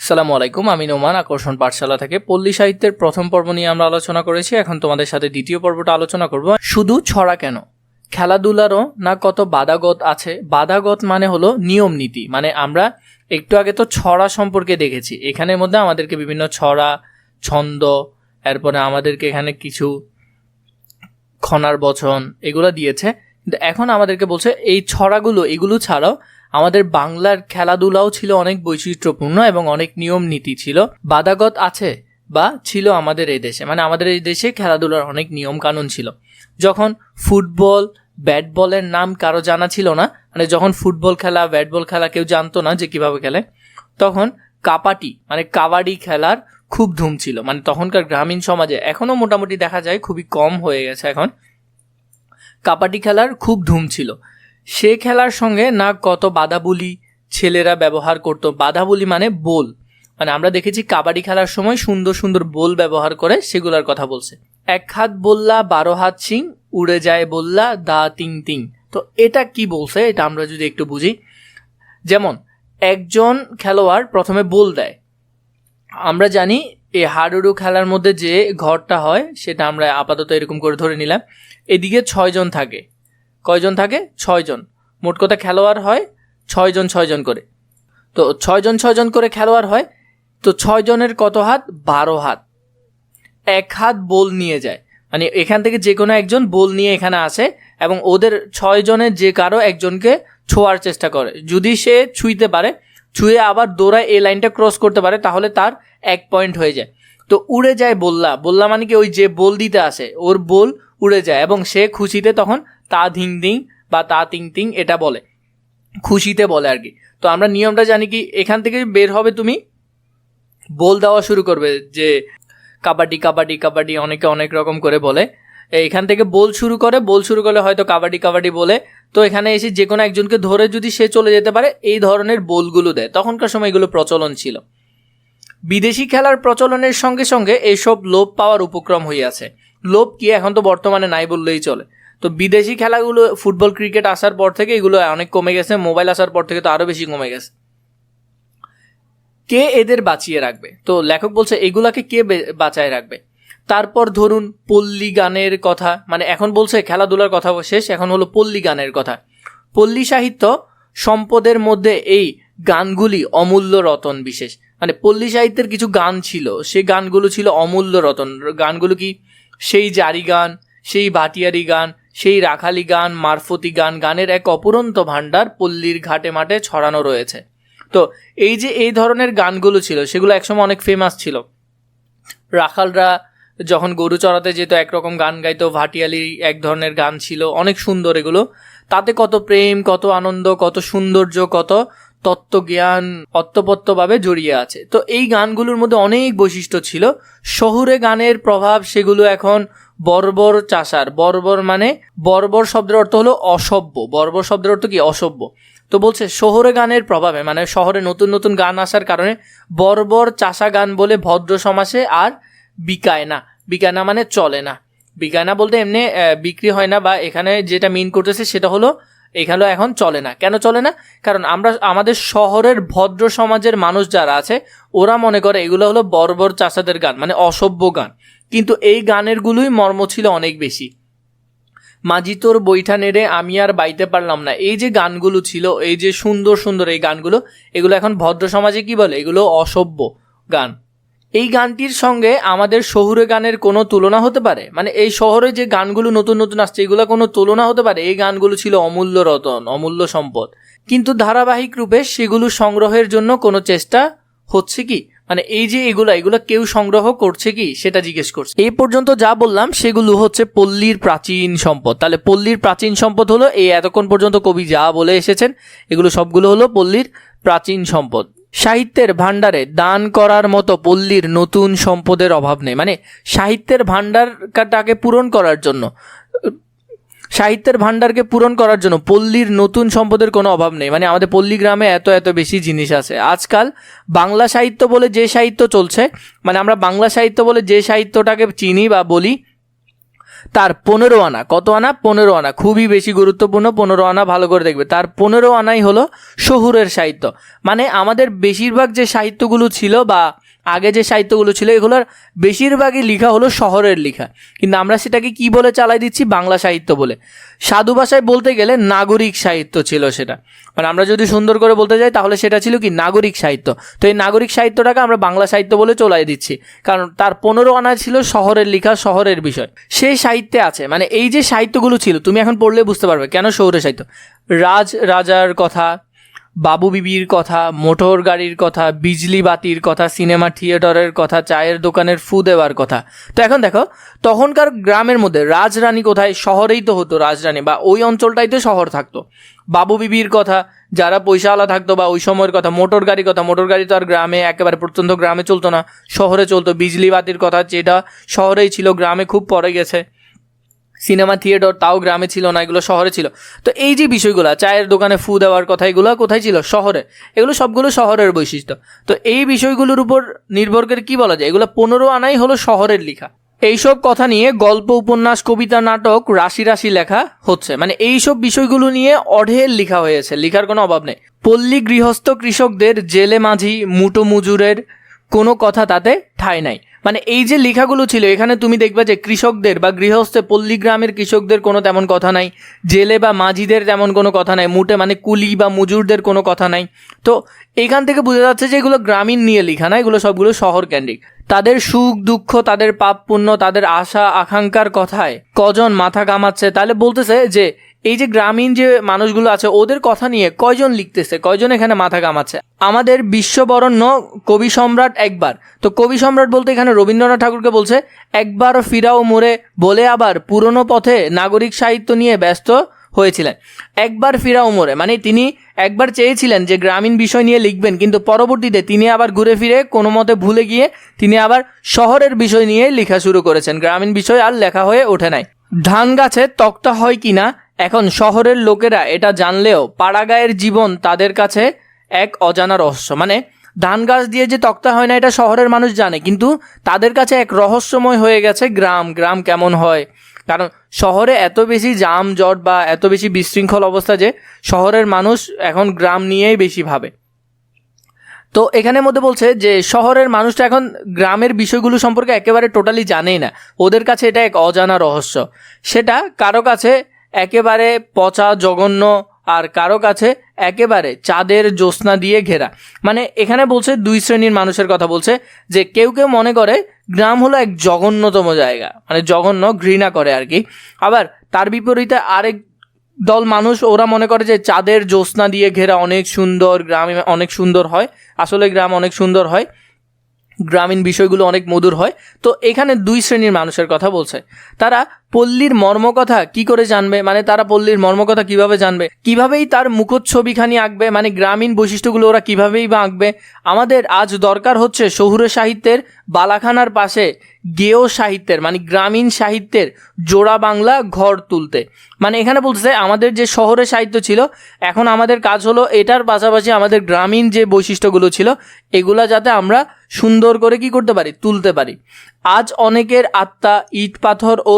সালামু আলাইকুম, আমি নোমান, আকর্ষণ পাঠশালা থেকে পল্লী সাহিত্যের প্রথম পর্ব নিয়ে আমরা আলোচনা করেছি। এখন তোমাদের সাথে দ্বিতীয় পর্বটা আলোচনা করব। শুধু ছড়া কেন? খেলাধুলারও না কত বাধাগত আছে? বাধাগত মানে হলো নিয়ম নীতি। মানে আমরা একটু আগে তো ছড়া সম্পর্কে দেখেছি। এখানের মধ্যে আমাদেরকে বিভিন্ন ছড়া, ছন্দ, এরপরে আমাদেরকে এখানে কিছু খনার বচন এগুলো দিয়েছে। কিন্তু এখন আমাদেরকে বলছে, এই ছড়াগুলো, এগুলো ছাড়াও আমাদের বাংলার খেলাধুলাও ছিল অনেক বৈচিত্র্যপূর্ণ এবং অনেক নিয়ম নীতি ছিল। বাধাগত আছে বা ছিল আমাদের এই দেশে। মানে আমাদের এই দেশে খেলাধুলার অনেক নিয়ম কানুন ছিল। যখন ফুটবল ব্যাট বলের নাম কারও জানা ছিল না মানে যখন ফুটবল খেলা ব্যাট বল খেলা কেউ জানতো না যে কীভাবে খেলে, তখন কাপাটি মানে কাবাডি খেলার খুব ধুম ছিল। মানে তখনকার গ্রামীণ সমাজে এখনও মোটামুটি দেখা যায় খুবই কম হয়ে গেছে এখন। কাবাডি খেলার খুব ধুম ছিল। সে খেলার সঙ্গে না কত বাধাবুলি ছেলেরা ব্যবহার করতো। বাধাবুলি মানে বোল। মানে আমরা দেখেছি কাবাডি খেলার সময় সুন্দর সুন্দর বোল ব্যবহার করে সেগুলোর কথা বলছে। এক হাত বললা, বারো হাত সিং উড়ে যায় বললা, দা তিং তিং। তো এটা কি বলছে? এটা আমরা যদি একটু বুঝি। যেমন, একজন খেলোয়াড় প্রথমে বল দেয়। আমরা জানি এই হাডুডু খেলার মধ্যে যে ঘরটা হয়, সেটা আমরা আপাতত এরকম করে ধরে নিলাম। এদিকে ছয়জন থাকে। কয়জন থাকে? ছয়জন। মোট কথা খেলোয়াড় হয় ছয়জন ছয়জন করে। তো ছয়জন ছয়জন করে খেলোয়াড় হয়, তো ছয়জনের কত হাত? বারো হাত। এক হাত বোল নিয়ে যায়। মানে এখান থেকে যে কোনো একজন বোল নিয়ে এখানে আসে এবং ওদের ছয়জনের যে কারও একজনকে ছোঁয়ার চেষ্টা করে। যদি সে ছুঁইতে পারে, ছুঁয়ে আবার দৌড়ায় এই লাইনটা ক্রস করতে পারে, তাহলে তার এক পয়েন্ট হয়ে যায়। তো উড়ে যায় বললা। বললা মানে কি ওই যে বোল দিতে আসে, ওর বোল উড়ে যায় এবং সে খুশিতে তখন তা ধিং ধিং বা তা তিং তিং এটা বলে। খুশিতে বলে আর কি। তো আমরা নিয়মটা জানি কি, এখান থেকে বের হবে তুমি, বল দেওয়া শুরু করবে যে কাবাডি কাবাডি কাবাডি অনেকে অনেক রকম করে বলে। এখান থেকে বল শুরু করে, বল শুরু করলে হয়তো কাবাডি কাবাডি বলে। তো এখানে এসে যে কোনো একজনকে ধরে যদি সে চলে যেতে পারে, এই ধরনের বলগুলো দেয়। তখনকার সময় এগুলো প্রচলন ছিল। বিদেশি খেলার প্রচলনের সঙ্গে সঙ্গে এসব লোপ পাওয়ার উপক্রম হইয়াছে লোপ কি এখন তো বর্তমানে নাই বললেই চলে। তো বিদেশি খেলাগুলো, ফুটবল, ক্রিকেট আসার পর থেকে এগুলো অনেক কমে গেছে, মোবাইল আসার পর থেকে তো আরও বেশি কমে গেছে। কে এদের বাঁচিয়ে রাখবে? তো লেখক বলছে, এগুলাকে কে বাঁচায় রাখবে? তারপর ধরুন পল্লী গানের কথা মানে এখন বলছে খেলাধুলার কথা শেষ, এখন হলো পল্লী গানের কথা। পল্লী সাহিত্য সম্পদের মধ্যে এই গানগুলি অমূল্য রতন বিশেষ। মানে পল্লী সাহিত্যের কিছু গান ছিল সেই গানগুলো ছিল অমূল্য রতন। গানগুলো কি? সেই জারি গান সেই ভাটিয়ারি গান, সেই রাখালি গান, মারফতি গান গানের এক অপুরন্ত ভাণ্ডার পল্লীর ঘাটে মাঠে ছড়ানো রয়েছে। তো এই যে এই ধরনের গানগুলো ছিল, সেগুলো একসময় অনেক ফেমাস ছিল। রাখালরা যখন গরু চড়াতে যেত, একরকম গান গাইতো, ভাটিয়ালি এক ধরনের গান ছিল, অনেক সুন্দর এগুলো। তাতে কত প্রেম, কত আনন্দ, কত সৌন্দর্য, কত তত্ত্বজ্ঞান অত্তপত্তভাবে জড়িয়ে আছে। তো এই গানগুলোর মধ্যে অনেক বৈশিষ্ট্য ছিল। শহুরে গানের প্রভাব, সেগুলো এখন বর্বর চাষার। বর্বর মানে বর্বর শব্দের অর্থ হলো অসভ্য। বর্বর শব্দের অর্থ কি? অসভ্য। তো বলছে, শহরে গানের প্রভাবে মানে শহরে নতুন নতুন গান আসার কারণে বর্বর চাষা গান বলে ভদ্র সমাসে আর বিকায় না। বিকায় না মানে চলে না। বিকায় না বলতে এমনি বিক্রি হয় না বা এখানে যেটা মিন করতেছে সেটা হলো এখানে এখন চলে না। কেন চলে না? কারণ আমরা, আমাদের শহরের ভদ্র সমাজের মানুষ যারা আছে, ওরা মনে করে এগুলো হলো বর্বর চাষাদের গান মানে অসভ্য গান। কিন্তু এই গানেরগুলোই মর্ম ছিল অনেক বেশি। মাঝি তোর বৈঠা নেড়ে আমি আর বাইতে পারলাম না। এই যে গানগুলো ছিল, এই যে সুন্দর সুন্দর এই গানগুলো, এগুলো এখন ভদ্র সমাজে কি বলে? এগুলো অসভ্য গান। এই গানটির সঙ্গে আমাদের শহুরে গানের কোনো তুলনা হতে পারে? মানে এই শহরে যে গানগুলো নতুন নতুন আসছে, এগুলো কোনো তুলনা হতে পারে? এই গানগুলো ছিল অমূল্য রতন, অমূল্য সম্পদ। কিন্তু ধারাবাহিক রূপে সেগুলো সংগ্রহের জন্য কোনো চেষ্টা হচ্ছে কি? মানে এই যে এগুলো এগুলো কেউ সংগ্রহ করছে কি? সেটা জিজ্ঞেস করছে। এই পর্যন্ত যা বললাম, সেগুলো হচ্ছে পল্লীর প্রাচীন সম্পদ। তাহলে পল্লীর প্রাচীন সম্পদ হলো এই এতক্ষণ পর্যন্ত কবি যা বলে এসেছেন, এগুলো সবগুলো হলো পল্লীর প্রাচীন সম্পদ। সাহিত্যের ভাণ্ডারে দান করার মতো পল্লীর নতুন সম্পদের অভাব নেই। মানে সাহিত্যের ভাণ্ডারটাকে পূরণ করার জন্য সাহিত্যের ভাণ্ডারকে পূরণ করার জন্য পল্লীর নতুন সম্পদের কোনো অভাব নেই। মানে আমাদের পল্লী গ্রামে এত এত বেশি জিনিস আছে। আজকাল বাংলা সাহিত্য বলে যে সাহিত্য চলছে মানে আমরা বাংলা সাহিত্য বলে যে সাহিত্যটাকে চিনি বা বলি, তার পনেরো আনা। কত আনা? পনেরো আনা। খুবই বেশি গুরুত্বপূর্ণ, পনেরো আনা ভালো করে দেখবে। তার পনেরো আনাই হলো শহুরের সাহিত্য। মানে আমাদের বেশিরভাগ যে সাহিত্যগুলো ছিল বা আগে যে সাহিত্যগুলো ছিল, এগুলোর বেশিরভাগই লেখা হলো শহরের লেখা। কিন্তু আমরা সেটাকে কি বলে চালাই দিচ্ছি? বাংলা সাহিত্য বলে। সাধু ভাষায় বলতে গেলে নাগরিক সাহিত্য ছিল সেটা। মানে আমরা যদি সুন্দর করে বলতে যাই, তাহলে সেটা ছিল কি? নাগরিক সাহিত্য। তো এই নাগরিক সাহিত্যটাকে আমরা বাংলা সাহিত্য বলে চলাই দিচ্ছি। কারণ তার পনেরো আনা ছিল শহরের লেখা, শহরের বিষয়। সেই সাহিত্যে আছে। মানে এই যে সাহিত্যগুলো ছিল, তুমি এখন পড়লে বুঝতে পারবে কেন শহরের সাহিত্য? রাজ, রাজার কথা বাবু বিবির কথা, মোটর গাড়ির কথা, বিজলি বাতির কথা, সিনেমা থিয়েটারের কথা, চায়ের দোকানের ফু দেওয়ার কথা। তো এখন দেখো, তখনকার গ্রামের মধ্যে রাজরানী কোথায়? শহরেই তো হতো রাজরানী বা ওই অঞ্চলটাই তো শহর থাকতো। বাবু বিবির কথা, যারা পয়সাওয়ালা থাকতো বা ওই সময়ের কথা, মোটর গাড়ির কথা, মোটর গাড়ি তো আর গ্রামে একেবারে প্রত্যন্ত গ্রামে চলতো না, শহরে চলতো। বিজলি বাতির কথা যেটা শহরেই ছিল, গ্রামে খুব পরে গেছে। সিনেমা থিয়েটার তাও গ্রামে ছিল না, এগুলো শহরে ছিল। তো এই যে বিষয়গুলো, চায়ের দোকানে ফু দেওয়ার কথা, এগুলো কোথায় ছিল? শহরে। এগুলো সবগুলো শহরের বৈশিষ্ট্য। তো এই বিষয়গুলোর উপর নির্ভর করে কি বলা যায়? এগুলো পনেরো আনাই হলো শহরের লেখা। এইসব কথা নিয়ে গল্প, উপন্যাস, কবিতা, নাটক, রাশি রাশি লেখা হচ্ছে। মানে এইসব বিষয়গুলো নিয়ে অঢেল লেখা হয়েছে। লেখার কোনো অভাব নেই। পল্লী গৃহস্থ কৃষকদের জেলে মাঝি, মুটো মুজুরের কোনো কথা তাতে ঠাঁই নাই। মানে এই যে লেখাগুলো ছিল, এখানে তুমি দেখবে যে কৃষকদের বা গৃহস্থে পল্লী গ্রামের কৃষকদের কোনো তেমন কথা নাই, জেলে বা মাঝিদের তেমন কোনো কথা নাই মুটে মানে কুলি বা মজুরদের কোনো কথা নাই। তো এখান থেকে বোঝা যাচ্ছে যে এগুলো গ্রামীণ নিয়ে লেখা না, এগুলো সবগুলো শহর কেন্দ্রিক তাদের সুখ, দুঃখ, তাদের পাপ, পুণ্য, তাদের আশা, আকাঙ্ক্ষার কথায় কজন মাথা কামাচ্ছে? তাহলে বলতেছে যে এই যে গ্রামীণ যে মানুষগুলো আছে, ওদের কথা নিয়ে কয়জন লিখতেছে? কয়জন এখানে মাথা কামাচ্ছে আমাদের বিশ্ববরণ্য কবি সম্রাট একবার। তো কবি সম্রাট বলতে এখানে রবীন্দ্রনাথ ঠাকুরকে বলছে, একবার ফিরাও মোড়ে বলে আবার পুরনো পথে নাগরিক সাহিত্য নিয়ে ব্যস্ত হয়েছিলেন। একবার ফিরাও মোড়ে মানে তিনি একবার চেয়েছিলেন যে গ্রামীণ বিষয় নিয়ে লিখবেন, কিন্তু পরবর্তীতে তিনি আবার ঘুরে ফিরে কোনো মতে ভুলে গিয়ে তিনি আবার শহরের বিষয় নিয়ে লেখা শুরু করেছেন। গ্রামীণ বিষয় আর লেখা হয়ে ওঠে নাই। ধান গাছে তক্তা হয় কিনা এখন শহরের লোকেরা এটা জানলেও পাড়াগাঁয়ের জীবন তাদের কাছে এক অজানা রহস্য। মানে ধান গাছ দিয়ে যে তক্তা হয় না, এটা শহরের মানুষ জানে, কিন্তু তাদের কাছে এক রহস্যময় হয়ে গেছে গ্রাম। গ্রাম কেমন হয়? কারণ শহরে এত বেশি জাম জট বা এত বেশি বিশৃঙ্খল অবস্থা যে শহরের মানুষ এখন গ্রাম নিয়েই বেশি ভাবে। তো এখানের মধ্যে বলছে যে শহরের মানুষটা এখন গ্রামের বিষয়গুলো সম্পর্কে একেবারে টোটালি জানেই না। ওদের কাছে এটা এক অজানা রহস্য। সেটা কারও কাছে একেবারে পচা, জঘন্য আর কারও কাছে একেবারে চাঁদের জ্যোৎস্না দিয়ে ঘেরা। মানে এখানে বলছে দুই শ্রেণির মানুষের কথা বলছে যে কেউ কেউ মনে করে গ্রাম হলো এক জঘন্যতম জায়গা মানে জঘন্য, ঘৃণা করে আর কি। আবার তার বিপরীতে আরেক দল মানুষ, ওরা মনে করে যে চাঁদের জ্যোৎস্না দিয়ে ঘেরা অনেক সুন্দর, গ্রামে অনেক সুন্দর হয়, আসলে গ্রাম অনেক সুন্দর হয়, গ্রামীণ বিষয়গুলো অনেক মধুর হয়। তো এখানে দুই শ্রেণির মানুষের কথা বলছে। তারা পল্লীর মর্মকথা কি করে জানবে? মানে তারা পল্লীর মর্মকথা কীভাবে জানবে? কিভাবেই তার মুখচ্ছবিখানি আঁকবে? মানে গ্রামীণ বৈশিষ্ট্যগুলো ওরা কিভাবেই বা আঁকবে? আমাদের আজ দরকার হচ্ছে শহুরে সাহিত্যের বালাখানার পাশে গেও সাহিত্যের মানে গ্রামীণ সাহিত্যের জোড়া বাংলা ঘর তুলতে। মানে এখানে বলতেছে আমাদের যে শহরে সাহিত্য ছিল, এখন আমাদের কাজ হলো এটার পাশাপাশি আমাদের গ্রামীণ যে বৈশিষ্ট্যগুলো ছিল, এগুলা যাতে আমরা সুন্দর করে কি করতে পারি? তুলতে পারি। আজ অনেকের আত্মা, ইট পাথর ও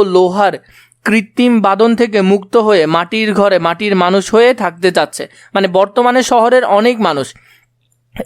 লোহার কৃত্রিম বাদন থেকে মুক্ত হয়ে মাটির ঘরে মাটির মানুষ হয়ে থাকতে চাচ্ছে। মানে বর্তমানে শহরের অনেক মানুষ।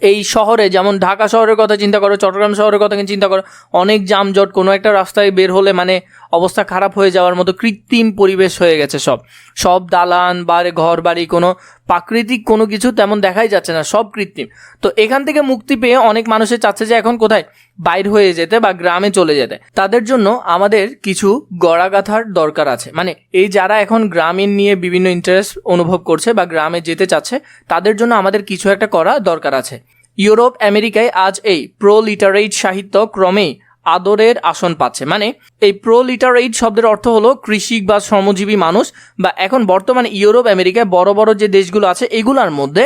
এই শহরে যেমন ঢাকা শহরের কথা চিন্তা করো, চট্টগ্রাম শহরের কথা চিন্তা করো, অনেক যানজট, কোনো একটা রাস্তায় বের হলে মানে অবস্থা খারাপ হয়ে যাওয়ার মতো কৃত্রিম পরিবেশ হয়ে গেছে সব। সব দালান, বাড়ি ঘর বাড়ি কোনো প্রাকৃতিক কোনো কিছু তেমন দেখাই যাচ্ছে না, সব কৃত্রিম। তো এখান থেকে মুক্তি পেয়ে অনেক মানুষের চাচ্ছে যে এখন কোথায়? বাইর হয়ে যেতে বা গ্রামে চলে যেতে। তাদের জন্য আমাদের কিছু গড়াগাথার দরকার আছে। মানে এই যারা এখন গ্রামীণ নিয়ে বিভিন্ন ইন্টারেস্ট অনুভব করছে বা গ্রামে যেতে চাচ্ছে, তাদের জন্য আমাদের কিছু একটা করা দরকার আছে। ইউরোপ, আমেরিকায় আজ এই প্রো লিটারেট সাহিত্য ক্রমেই আদরের আসন পাচ্ছে। মানে এই প্রো লিটারেট শব্দের অর্থ হলো কৃষিক বা শ্রমজীবী মানুষ বা এখন বর্তমানে ইউরোপ, আমেরিকায় বড় বড় যে দেশগুলো আছে, এগুলোর মধ্যে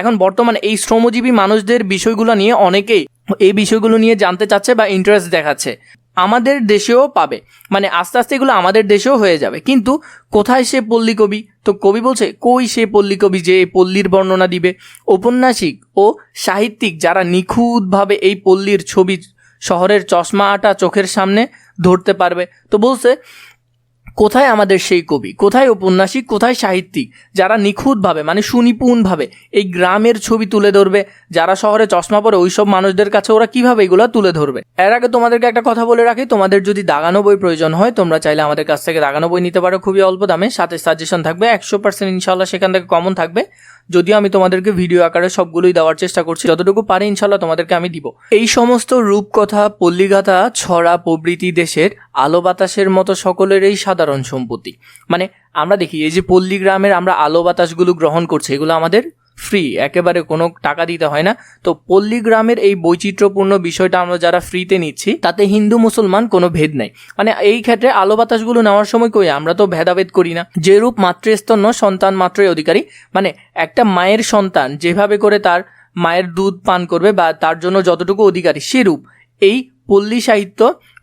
এখন বর্তমানে এই শ্রমজীবী মানুষদের বিষয়গুলো নিয়ে অনেকেই এই বিষয়গুলো নিয়ে জানতে চাচ্ছে বা ইন্টারেস্ট দেখাচ্ছে। আমাদের দেশেও পাবে। মানে আস্তে আস্তে এগুলো আমাদের দেশেও হয়ে যাবে। কিন্তু কোথায় সে পল্লী কবি? তো কবি বলছে, কই সে পল্লী কবি যে পল্লীর বর্ণনা দিবে? ঔপন্যাসিক ও সাহিত্যিক যারা নিখুঁতভাবে এই পল্লীর ছবি শহরের চশমা আটা চোখের সামনে ধরতে পারবে। তো বলছে, কোথায় আমাদের সেই কবি? কোথায় ঔপন্যাসিক কোথায় সাহিত্যিক? যারা নিখুঁতভাবে মানে সুনিপুণভাবে এই গ্রামের ছবি তুলে ধরবে, যারা শহরে চশমা পরে ওইসব মানুষদের কাছে ওরা কীভাবে এগুলো তুলে ধরবে? এর আগে তোমাদেরকে একটা কথা বলে রাখি, তোমাদের যদি দাগানো বই প্রয়োজন হয়, তোমরা চাইলে আমাদের কাছ থেকে দাগানো বই নিতে পারো। খুবই অল্প দামে, সাথে সাজেশন থাকবে, একশো পার্সেন্ট ইনশাল্লাহ সেখান থেকে কমন থাকবে। যদিও আমি তোমাদেরকে ভিডিও আকারে সবগুলোই দেওয়ার চেষ্টা করছি, যতটুকু পারি ইনশাল্লাহ তোমাদেরকে আমি দিব। এই সমস্ত রূপকথা, পল্লীগাথা, ছড়া প্রভৃতি দেশের আলো বাতাসের মতো সকলেরই সাধারণ সম্পত্তি। মানে আমরা দেখি, এই যে পল্লী গ্রামের আমরা আলো বাতাসগুলো গ্রহণ করছি, এগুলো আমাদের ফ্রি একেবারে কোনো টাকা দিতে হয় না। তো পল্লী গ্রামের এই বৈচিত্র্যপূর্ণ বিষয়টা আমরা যারা ফ্রিতে নিচ্ছি, তাতে হিন্দু মুসলমান কোনো ভেদ নেই। মানে এই ক্ষেত্রে আলো বাতাসগুলো নেওয়ার সময় কই, আমরা তো ভেদাভেদ করি না। যে রূপ মাতৃস্তন্য সন্তান মাত্রই অধিকারী। মানে একটা মায়ের সন্তান যেভাবে করে তার মায়ের দুধ পান করবে বা তার জন্য যতটুকু অধিকারী, সেরূপ। এই পল্লী সাহিত্য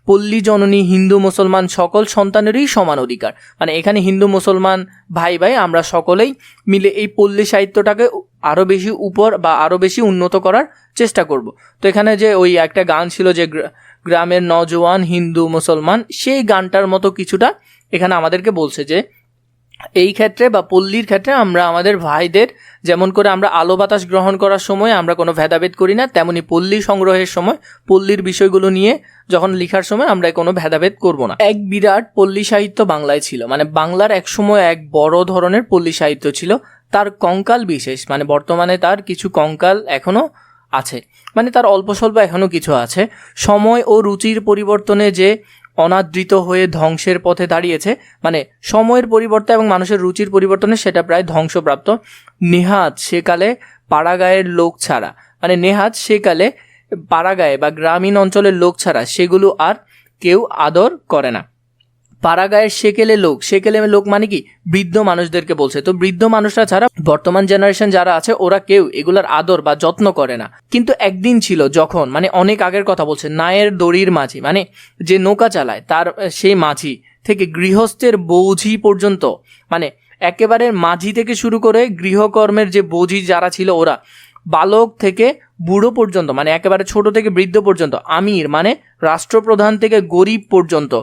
পল্লী জননী হিন্দু মুসলমান সকল সন্তানেরই সমান অধিকার। মানে এখানে হিন্দু মুসলমান ভাই ভাই আমরা সকলেই মিলে এই পল্লী সাহিত্যটাকে আরও বেশি উপর বা আরও বেশি উন্নত করার চেষ্টা করব। তো এখানে যে ওই একটা গান ছিল যে গ্রা- গ্রামের নজওয়ান হিন্দু মুসলমান, সেই গানটার মতো কিছুটা এখানে আমাদেরকে বলছে যে এই ক্ষেত্রে বা পল্লীর ক্ষেত্রে আমরা আমাদের ভাইদের যেমন করে আমরা আলো বাতাস গ্রহণ করার সময় আমরা কোনো ভেদাভেদ করি না, তেমনি পল্লী সংগ্রহের সময় পল্লীর বিষয়গুলো নিয়ে যখন লিখার সময় আমরা কোনো ভেদাভেদ করব না। এক বিরাট পল্লী সাহিত্য বাংলায় ছিল মানে বাংলার এক সময় এক বড় ধরনের পল্লী সাহিত্য ছিল, তার কঙ্কাল বিশেষ মানে বর্তমানে তার কিছু কঙ্কাল এখনও আছে মানে তার অল্প স্বল্প এখনও কিছু আছে। সময় ও রুচির পরিবর্তনে যে অনাদৃত হয়ে ধ্বংসের পথে দাঁড়িয়েছে। মানে সময়ের পরিবর্তন এবং মানুষের রুচির পরিবর্তনে সেটা প্রায় ধ্বংসপ্রাপ্ত। নেহাত সেকালে পাড়াগায়ের লোক ছাড়া। মানে নেহাত সেকালে পাড়াগায়ে বা গ্রামীণ অঞ্চলের লোক ছাড়া সেগুলো আর কেউ আদর করে না। পাড়াগাঁয়ের সেকেলে লোক সেকেলে লোক মানে কি? বৃদ্ধ মানুষদেরকে বলছে। তো বৃদ্ধ মানুষরা ছাড়া বর্তমান জেনারেশন যারা আছে, ওরা কেউ এগুলার আদর বা যত্ন করে না। কিন্তু একদিন ছিল যখন মানে অনেক আগের কথা বলছে, নায়ের দড়ির মাঝি মানে যে নৌকা চালায়, তার সেই মাঝি থেকে গৃহস্থের বৌঝি পর্যন্ত মানে একেবারে মাঝি থেকে শুরু করে গৃহকর্মের যে বৌঝি যারা ছিল ওরা, বালক থেকে বুড়ো পর্যন্ত মানে একেবারে ছোট থেকে বৃদ্ধ পর্যন্ত, আমির মানে রাষ্ট্রপ্রধান থেকে গরিব পর্যন্ত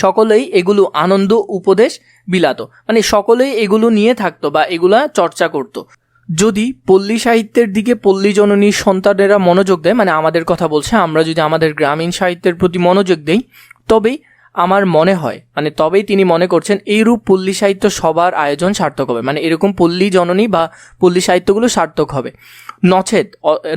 সকলেই এগুলো আনন্দ, উপদেশ, বিলাতো। মানে সকলেই এগুলো নিয়ে থাকতো বা এগুলা চর্চা করতো। যদি পল্লী সাহিত্যের দিকে পল্লী জননীর সন্তানেরা মনোযোগ দেয় মানে আমাদের কথা বলছে, আমরা যদি আমাদের গ্রামীণ সাহিত্যের প্রতি মনোযোগ দেই, তবেই আমার মনে হয় মানে তবেই তিনি মনে করছেন এইরূপ পল্লী সাহিত্য সবার আয়োজন সার্থক হবে। মানে এরকম পল্লী জননী বা পল্লী সাহিত্যগুলো সার্থক হবে। নচেত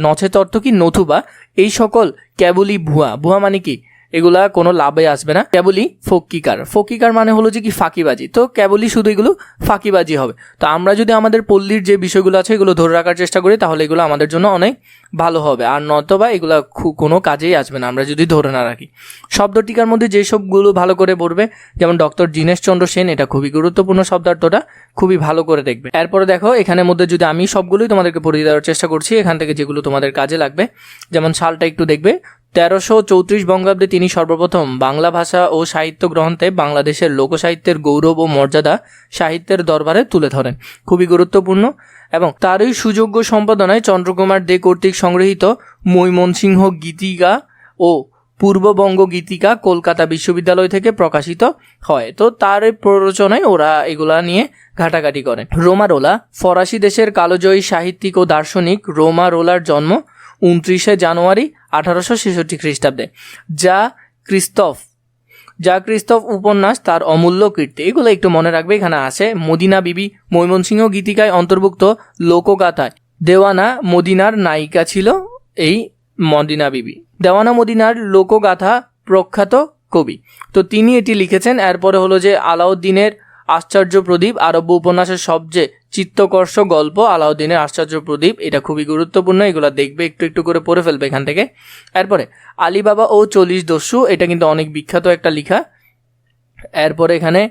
নচেত অর্থ কি নথুবা এই সকল কেবলই ভুয়া। ভুয়া মানে কি? এগুলা কোনো লাভে আসবে না। কেবলই ফকিকার। ফকিকার মানে হলো যে কি ফাঁকিবাজি। তো কেবলই শুধু এগুলো ফাঁকিবাজি হবে। তো আমরা যদি আমাদের পল্লীর যে বিষয়গুলো আছে এগুলো ধরে রাখার চেষ্টা করি, তাহলে এগুলো আমাদের জন্য অনেক ভালো হবে। আর নয়তোবা এগুলো কোনো কাজেই আসবে না। আমরা যদি ধরে না রাখি। শব্দটিকার মধ্যে যেসবগুলো ভালো করে পড়বে, যেমন ডক্টর দীনেশ চন্দ্র সেন, এটা খুবই গুরুত্বপূর্ণ শব্দার্থটা, খুবই ভালো করে দেখবে। এরপরে দেখো, এখানের মধ্যে যদি আমি সবগুলোই তোমাদেরকে পড়িয়ে দেওয়ার চেষ্টা করছি, এখান থেকে যেগুলো তোমাদের কাজে লাগবে, যেমন সালটা একটু দেখবে তেরোশো চৌত্রিশ বঙ্গাব্দে তিনি সর্বপ্রথম বাংলা ভাষা ও সাহিত্য গ্রন্থে বাংলাদেশের লোকসাহিত্যের গৌরব ও মর্যাদা সাহিত্যের দরবারে তুলে ধরেন। খুবই গুরুত্বপূর্ণ এবং তারই সুযোগ্য সম্পাদনায় চন্দ্রকুমার দে কর্তৃক সংগৃহীত মৈমনসিংহ গীতিকা ও পূর্ববঙ্গ গীতিকা কলকাতা বিশ্ববিদ্যালয় থেকে প্রকাশিত হয়। তো তার প্ররোচনায় ওরা এগুলা নিয়ে ঘাটাঘাটি করেন। রোমারোলা, ফরাসি দেশের কালোজয়ী সাহিত্যিক ও দার্শনিক রোমারোলার জন্ম উনত্রিশে জানুয়ারি আঠারোশো ছেষট্টি খ্রিস্টাব্দে, যা ক্রিস্তফ যা ক্রিস্তফ উপন্যাস তার অমূল্য কীর্তি। এগুলো একটু মনে রাখবে, এখানে আছে মদিনা বিবি ময়মনসিংহ গীতিকায় অন্তর্ভুক্ত লোকগাথায়। দেওয়ানা মদিনার নায়িকা ছিল এই মদিনা বিবি। দেওয়ানা মদিনার লোকগাথা প্রখ্যাত কবি। তো তিনি এটি লিখেছেন, এরপরে হলো যে আলাউদ্দিনের আশ্চর্য প্রদীপ আরব্য উপন্যাসের সবচেয়ে চিত্তকর্ষ গল্প আলাউদ্দিনের আশ্চর্য প্রদীপ। এটা খুবই গুরুত্বপূর্ণ, এগুলো দেখবে, একটু একটু করে পড়ে ফেলবে এখান থেকে। এরপরে, আলিবাবা ও চল্লিশ দস্যু, এটা কিন্তু অনেক বিখ্যাত একটা লেখা। এরপরে এখানে,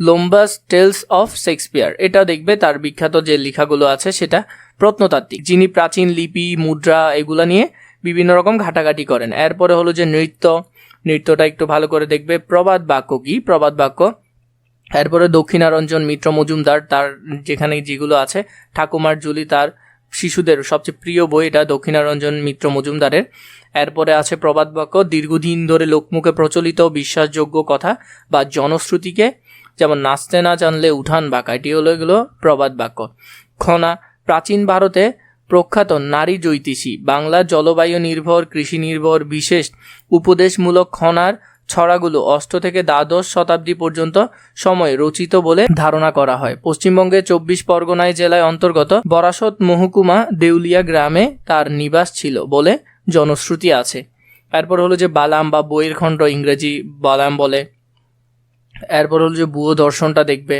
লোম্বাস টেলস অফ শেক্সপিয়ার, এটা দেখবে তার বিখ্যাত যে লেখাগুলো আছে সেটা প্রত্নতাত্ত্বিক। যিনি প্রাচীন লিপি, মুদ্রা, এগুলা নিয়ে বিভিন্ন রকম ঘাটাঘাটি করেন। এরপরে হলো যে নৃত্য, নৃত্যটা একটু ভালো করে দেখবে, প্রবাদ বাক্য কি? প্রবাদ বাক্য এরপরে দক্ষিণারঞ্জন মিত্র মজুমদার, তার যেখানে যেগুলো আছে, ঠাকুমার, জুলি তার শিশুদের সবচেয়ে প্রিয় বই এটা দক্ষিণারঞ্জন মিত্র মজুমদারের। এরপরে আছে প্রবাদ বাক্য, দীর্ঘদিন ধরে লোকমুখে প্রচলিত বিশ্বাসযোগ্য কথা বা জনশ্রুতিকে, যেমন, নাচতে না জানলে উঠান বাঁকা এটি হলো এগুলো প্রবাদ বাক্য। খনা, প্রাচীন ভারতে প্রখ্যাত নারী জ্যোতিষী, বাংলা জলবায়ু নির্ভর, কৃষি নির্ভর, বিশেষ উপদেশমূলক খনার ছড়াগুলো অষ্ট থেকে দ্বাদশ শতাব্দী পর্যন্ত সময় রচিত বলে ধারণা করা হয়। পশ্চিমবঙ্গের চব্বিশ পরগনায় জেলায় অন্তর্গত বরাসত মহকুমা দেউলিয়া গ্রামে তার নিবাস ছিল বলে জনশ্রুতি আছে। এরপর হলো যে বালাম বা বইয়ের খণ্ড ইংরেজি বালাম বলে। এরপর হলো যে ভুয়ো দর্শনটা দেখবে।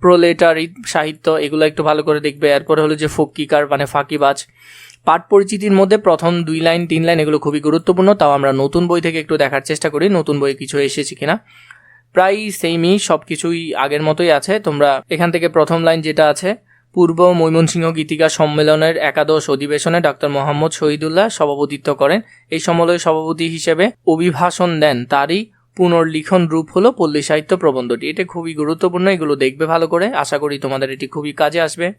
প্রোলেটারি সাহিত্য এগুলো একটু ভালো করে দেখবে। এরপর হলো যে ফকিকার মানে ফাঁকিবাজ। পাঠ পরিচিতির মধ্যে প্রথম দুই লাইন, তিন লাইন এগুলো খুবই গুরুত্বপূর্ণ, তাও আমরা নতুন বই থেকে একটু দেখার চেষ্টা করি, নতুন বই কিছু এসেছে কিনা। প্রায় সেমই সব কিছুই আগের মতোই আছে, তোমরা এখান থেকে প্রথম লাইন যেটা আছে, পূর্ব ময়মনসিংহ গীতিকা সম্মেলনের একাদশ অধিবেশনে ডক্টর মোহাম্মদ শহীদুল্লাহ সভাপতিত্ব করেন। এই সমলয় সভাপতি হিসেবে অভিভাষণ দেন, তারই পুনর্লিখন রূপ হলো পল্লী সাহিত্য প্রবন্ধটি। এটা খুবই গুরুত্বপূর্ণ, এগুলো দেখবে ভালো করে। আশা করি তোমাদের এটি খুবই কাজে আসবে।